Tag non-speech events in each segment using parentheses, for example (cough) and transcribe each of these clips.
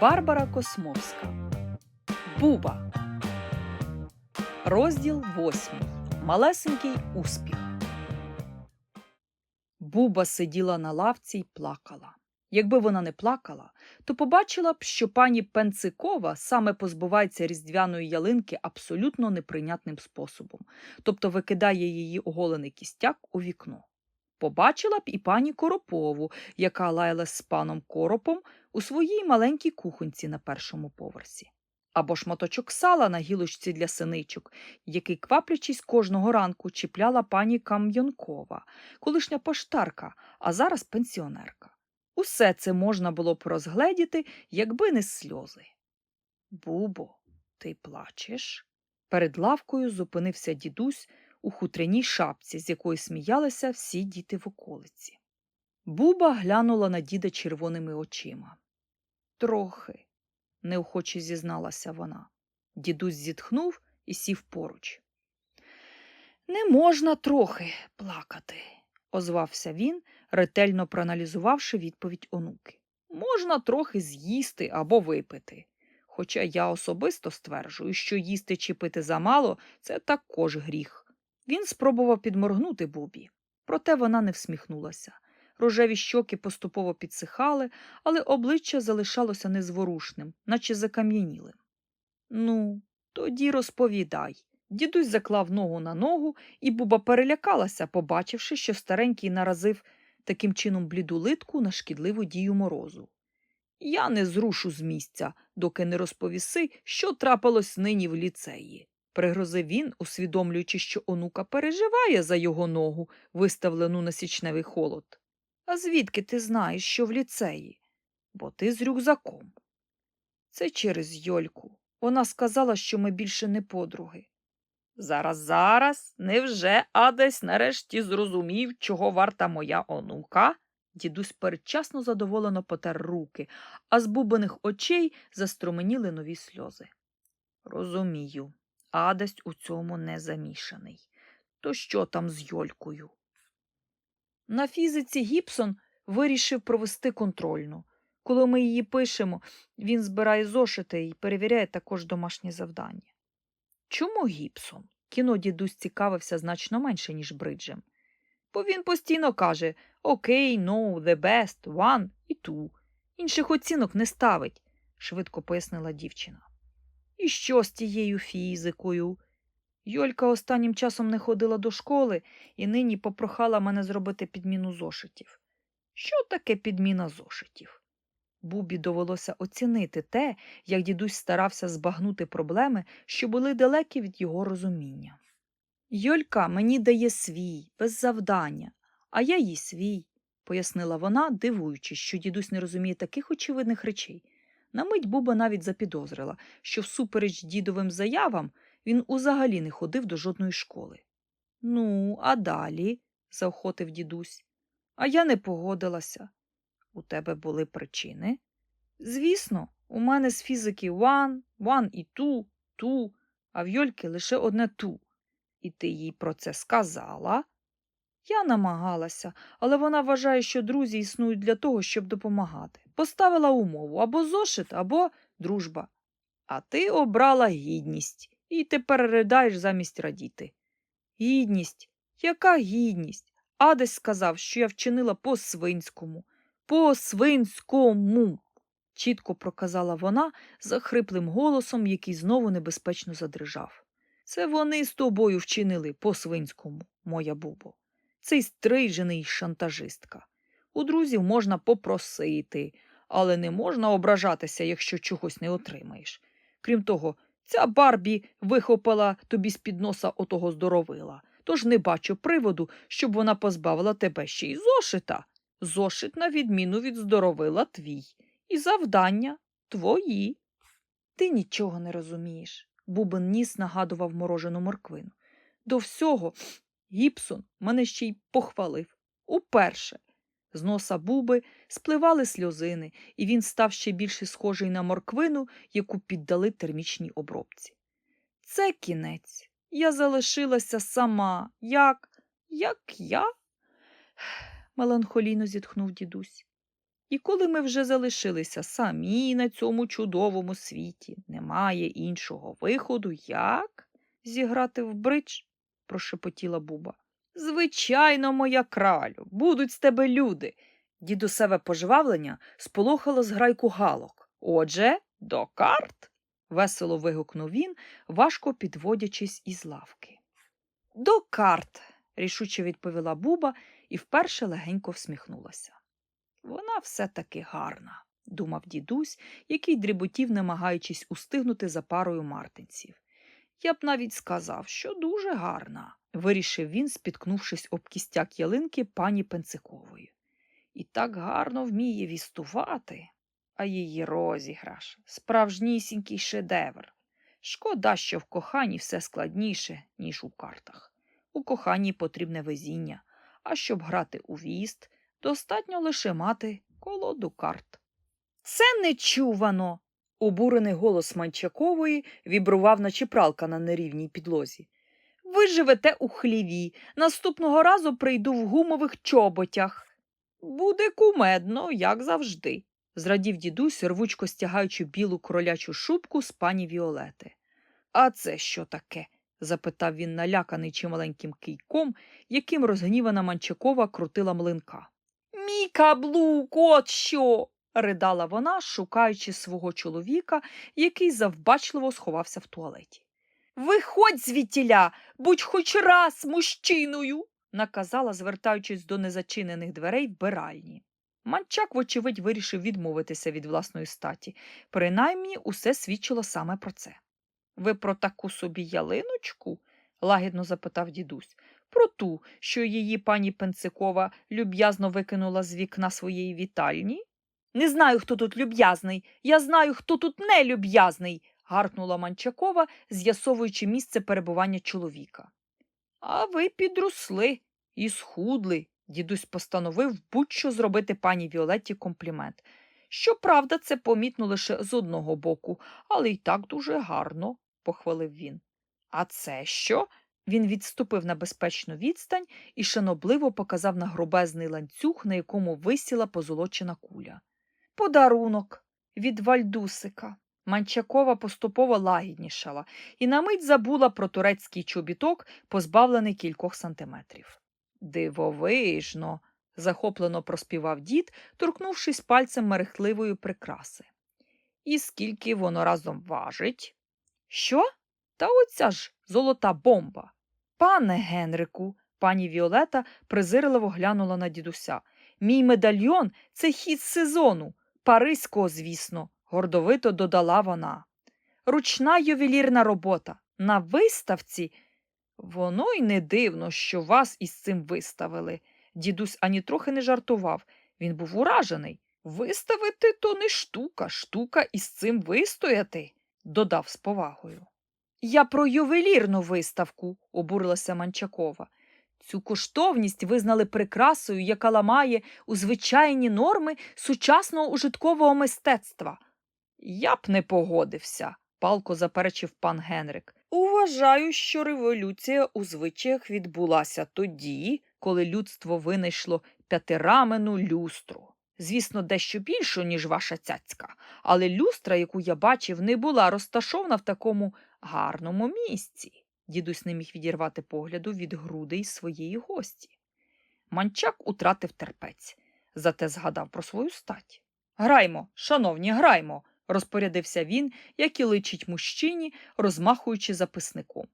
Барбара Космовська. Буба. Розділ восьмий. Малесенький успіх. Буба сиділа на лавці й плакала. Якби вона не плакала, то побачила б, що пані Пенцикова саме позбувається різдвяної ялинки абсолютно неприйнятним способом, тобто викидає її оголений кістяк у вікно. Побачила б і пані Коропову, яка лаялась з паном Коропом у своїй маленькій кухонці на першому поверсі. Або шматочок сала на гілочці для синичок, який, кваплячись кожного ранку, чіпляла пані Кам'янкова, колишня поштарка, а зараз пенсіонерка. Усе це можна було б розгледіти, якби не сльози. Бубо, ти плачеш? Перед лавкою зупинився дідусь у хутряній шапці, з якої сміялися всі діти в околиці. Буба глянула на діда червоними очима. Трохи, неохоче зізналася вона. Дідусь зітхнув і сів поруч. Не можна трохи плакати, озвався він, ретельно проаналізувавши відповідь онуки. Можна трохи з'їсти або випити. Хоча я особисто стверджую, що їсти чи пити замало це також гріх. Він спробував підморгнути Бубі, проте вона не всміхнулася. Рожеві щоки поступово підсихали, але обличчя залишалося незворушним, наче закам'янілим. Ну, тоді розповідай. Дідусь заклав ногу на ногу, і Буба перелякалася, побачивши, що старенький наразив таким чином бліду литку на шкідливу дію морозу. Я не зрушу з місця, доки не розповіси, що трапилось нині в ліцеї. Пригрозив він, усвідомлюючи, що онука переживає за його ногу, виставлену на січневий холод. А звідки ти знаєш, що в ліцеї? Бо ти з рюкзаком. Це через Йольку. Вона сказала, що ми більше не подруги. Зараз, зараз, невже Адесь нарешті зрозумів, чого варта моя онука? Дідусь передчасно задоволено потер руки, а з бубених очей заструменіли нові сльози. Розумію, Адесь у цьому не замішаний. То що там з Йолькою? На фізиці Гіпсон вирішив провести контрольну. Коли ми її пишемо, він збирає зошити і перевіряє також домашні завдання. Чому Гіпсон? Кіно дідусь цікавився значно менше, ніж Бриджем. Бо він постійно каже окей, no, the best, one і two. Інших оцінок не ставить, швидко пояснила дівчина. І що з тією фізикою? Йолька останнім часом не ходила до школи і нині попрохала мене зробити підміну зошитів. Що таке підміна зошитів? Бубі довелося оцінити те, як дідусь старався збагнути проблеми, що були далекі від його розуміння. Йолька мені дає свій, без завдання, а я їй свій, пояснила вона, дивуючись, що дідусь не розуміє таких очевидних речей. На мить Буба навіть запідозрила, що всупереч дідовим заявам він узагалі не ходив до жодної школи. Ну, а далі, заохотив дідусь. А я не погодилася. У тебе були причини? Звісно, у мене з фізики one, one і two, two, а в Йольки лише одне ту. І ти їй про це сказала? Я намагалася, але вона вважає, що друзі існують для того, щоб допомагати. Поставила умову або зошит, або дружба. А ти обрала гідність і тепер ридаєш замість радіти. Гідність? Яка гідність? Адесь сказав, що я вчинила по свинському. По свинському. чітко проказала вона захриплим голосом, який знову небезпечно задрижав. Це вони з тобою вчинили по свинському, моя бубо. Цей стрижений шантажистка. У друзів можна попросити, але не можна ображатися, якщо чогось не отримаєш. Крім того, ця Барбі вихопила тобі з-під носа отого здоровила, тож не бачу приводу, щоб вона позбавила тебе ще й зошита. Зошит, на відміну від здоровила твій, і завдання твої. Ти нічого не розумієш. Бубен ніс нагадував морожену морквину. До всього Гіпсон мене ще й похвалив. Уперше. З носа буби спливали сльозини, і він став ще більше схожий на морквину, яку піддали термічній обробці. Це кінець. Я залишилася сама. Як? Як я? меланхолійно зітхнув дідусь. І коли ми вже залишилися самі на цьому чудовому світі, немає іншого виходу, як зіграти в бридж, прошепотіла Буба. Звичайно, моя кралю, будуть з тебе люди. Дідусеве пожвавлення сполохало зграйку галок. Отже, до карт. весело вигукнув він, важко підводячись із лавки. До карт, рішуче відповіла Буба і вперше легенько всміхнулася. Вона все таки гарна, думав дідусь, який дріботів, намагаючись устигнути за парою мартинців. Я б навіть сказав, що дуже гарна, вирішив він, спіткнувшись об кістяк ялинки пані Пенцикової. І так гарно вміє вістувати, а її розіграш справжнісінький шедевр. Шкода, що в коханні все складніше, ніж у картах. У коханні потрібне везіння, а щоб грати у віст, достатньо лише мати колоду карт. Це нечувано. Обурений голос Манчакової вібрував, наче пралка на нерівній підлозі. Ви живете у хліві. Наступного разу прийду в гумових чоботях. Буде кумедно, як завжди, зрадів дідусь, рвучко стягаючи білу кролячу шубку з пані Віолети. А це що таке? запитав він наляканий чималеньким кийком, яким розгнівана Манчакова крутила млинка. Мій каблук, от що. ридала вона, шукаючи свого чоловіка, який завбачливо сховався в туалеті. Виходь звідтіля, будь хоч раз мужчиною, наказала, звертаючись до незачинених дверей вбиральні. Манчак, вочевидь, вирішив відмовитися від власної статі. Принаймні, усе свідчило саме про це. Ви про таку собі ялиночку? лагідно запитав дідусь. Про ту, що її пані Пенцикова люб'язно викинула з вікна своєї вітальні? Не знаю, хто тут люб'язний. Я знаю, хто тут нелюб'язний, гаркнула Манчакова, з'ясовуючи місце перебування чоловіка. А ви підросли і схудли, дідусь постановив будь-що зробити пані Віолетті комплімент. Щоправда, це помітно лише з одного боку, але й так дуже гарно, похвалив він. А це що? Він відступив на безпечну відстань і шанобливо показав на гробезний ланцюг, на якому висіла позолочена куля. Подарунок від Вальдусика. Манчакова поступово лагіднішала і на мить забула про турецький чобіток, позбавлений кількох сантиметрів. Дивовижно, захоплено проспівав дід, торкнувшись пальцем мерехтливої прикраси. І скільки воно разом важить? Що? Та оця ж золота бомба. Пане Генрику, пані Віолета презирливо глянула на дідуся. Мій медальйон це хід сезону, паризького, звісно, гордовито додала вона. Ручна ювелірна робота. На виставці. Воно й не дивно, що вас із цим виставили. Дідусь ані трохи не жартував. Він був уражений. Виставити то не штука, штука із цим вистояти, додав з повагою. Я про ювелірну виставку, обурилася Манчакова. Цю коштовність визнали прикрасою, яка ламає у звичайні норми сучасного ужиткового мистецтва. Я б не погодився, палко заперечив пан Генрик. Уважаю, що революція у звичаях відбулася тоді, коли людство винайшло п'ятирамену люстру. Звісно, дещо більшу, ніж ваша цяцька, але люстра, яку я бачив, не була розташована в такому гарному місці. Дідусь не міг відірвати погляду від грудей своєї гості. Манчак утратив терпець, зате згадав про свою стать. Граймо, шановні, граймо, розпорядився він, як і личить мужчині, розмахуючи записником.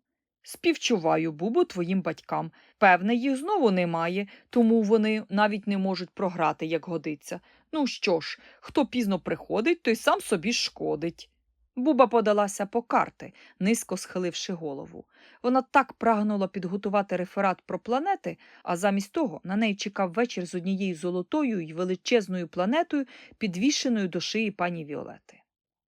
Співчуваю, бубу, твоїм батькам. Певне, їх знову немає, тому вони навіть не можуть програти, як годиться. Ну що ж, хто пізно приходить, той сам собі шкодить. Буба подалася по карти, низько схиливши голову. Вона так прагнула підготувати реферат про планети, а замість того на неї чекав вечір з однією золотою й величезною планетою, підвішеною до шиї пані Віолети.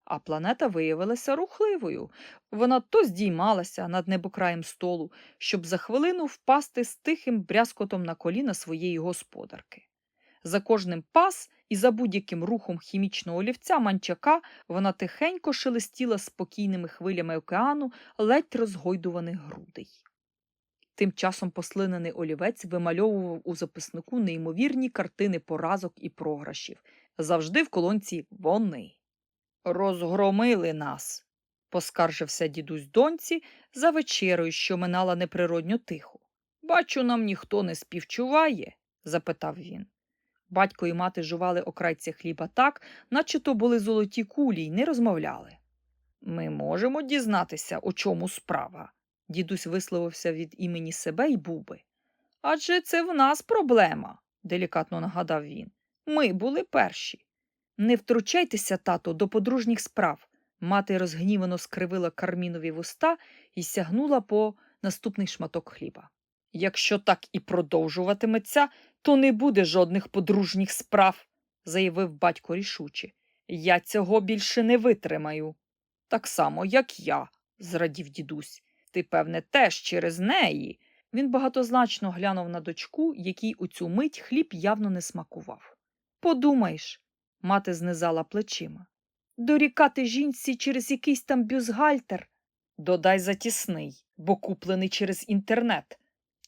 А планета виявилася рухливою. Вона то здіймалася над небокраєм столу, щоб за хвилину впасти з тихим брязкотом на коліна своєї господарки. За кожним пас і за будь-яким рухом хімічного олівця манчака вона тихенько шелестіла спокійними хвилями океану ледь розгойдуваних грудей. Тим часом послинений олівець вимальовував у записнику неймовірні картини поразок і програшів. Завжди в колонці вони. Розгромили нас, поскаржився дідусь доньці за вечерою, що минала неприродньо тихо. Бачу, нам ніхто не співчуває? запитав він. Батько і мати жували окрайці хліба так, наче то були золоті кулі й не розмовляли. Ми можемо дізнатися, у чому справа. Дідусь висловився від імені себе й буби. Адже це в нас проблема, делікатно нагадав він. Ми були перші. Не втручайтеся, тато, до подружніх справ. Мати розгнівано скривила кармінові вуста і сягнула по наступний шматок хліба. Якщо так і продовжуватиметься, то не буде жодних подружніх справ, заявив батько рішуче. Я цього більше не витримаю. Так само, як я, зрадів дідусь. Ти, певне, теж через неї. Він багатозначно глянув на дочку, якій у цю мить хліб явно не смакував. Подумаєш, мати знизала плечима. Дорікати жінці через якийсь там бюзгальтер. Додай затісний, бо куплений через інтернет.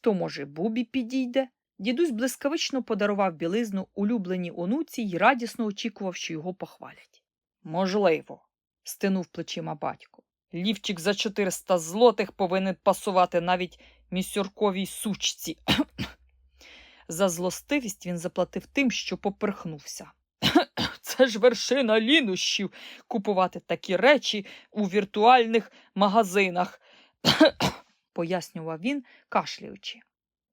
То, може, Бубі підійде? Дідусь блискавично подарував білизну улюбленій онуці й радісно очікував, що його похвалять. Можливо, стинув плечима батько. Лівчик за 400 злотих повинен пасувати навіть місюрковій сучці. (coughs) за злостивість він заплатив тим, що поперхнувся. (coughs) Це ж вершина лінощів купувати такі речі у віртуальних магазинах, (coughs) пояснював він, кашлюючи.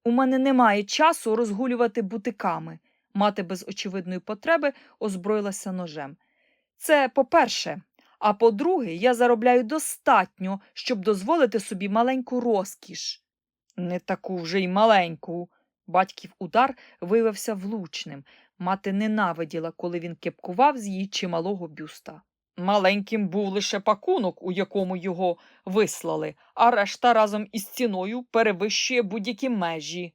У мене немає часу розгулювати бутиками. Мати без очевидної потреби озброїлася ножем. Це по-перше, а по-друге, я заробляю достатньо, щоб дозволити собі маленьку розкіш. Не таку вже й маленьку. Батьків удар виявився влучним. Мати ненавиділа, коли він кепкував з її чималого бюста. Маленьким був лише пакунок, у якому його вислали, а решта разом із ціною перевищує будь-які межі.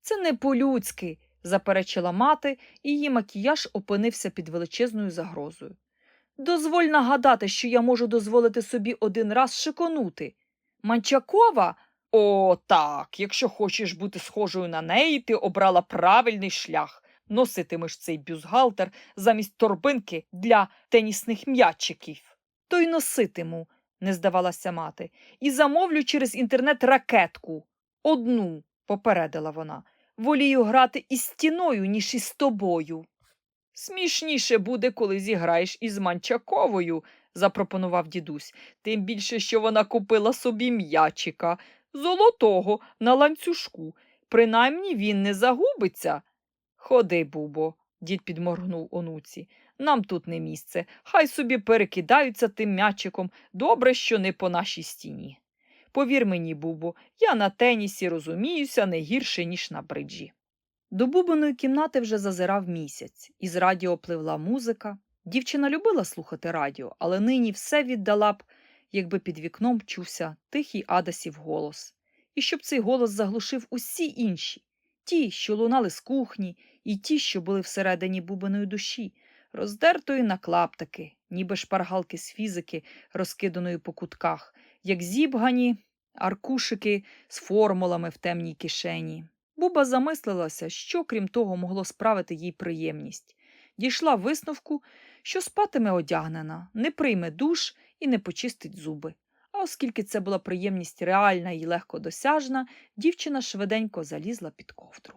Це не по-людськи, заперечила мати, і її макіяж опинився під величезною загрозою. Дозволь нагадати, що я можу дозволити собі один раз шиконути. Манчакова? О, так, якщо хочеш бути схожою на неї, ти обрала правильний шлях. Носитимеш цей бюзгалтер замість торбинки для тенісних м'ячиків. То й носитиму, не здавалася мати, і замовлю через інтернет ракетку. Одну, попередила вона. Волію грати із стіною, ніж із тобою. Смішніше буде, коли зіграєш із Манчаковою, запропонував дідусь, тим більше, що вона купила собі м'ячика, золотого на ланцюжку. Принаймні він не загубиться. Ходи, Бубо, дід підморгнув онуці. Нам тут не місце. Хай собі перекидаються тим м'ячиком. Добре, що не по нашій стіні. Повір мені, Бубо, я на тенісі розуміюся не гірше, ніж на бриджі. До Бубиної кімнати вже зазирав місяць, із радіо пливла музика. Дівчина любила слухати радіо, але нині все віддала б, якби під вікном чувся тихий Адасів голос. І щоб цей голос заглушив усі інші, ті, що лунали з кухні, і ті, що були всередині бубиної душі, роздертої на клаптики, ніби шпаргалки з фізики, розкиданої по кутках, як зібгані аркушики з формулами в темній кишені. Буба замислилася, що, крім того, могло справити їй приємність. Дійшла висновку, що спатиме одягнена, не прийме душ і не почистить зуби. Оскільки це була приємність реальна і легко досяжна, дівчина швиденько залізла під ковдру.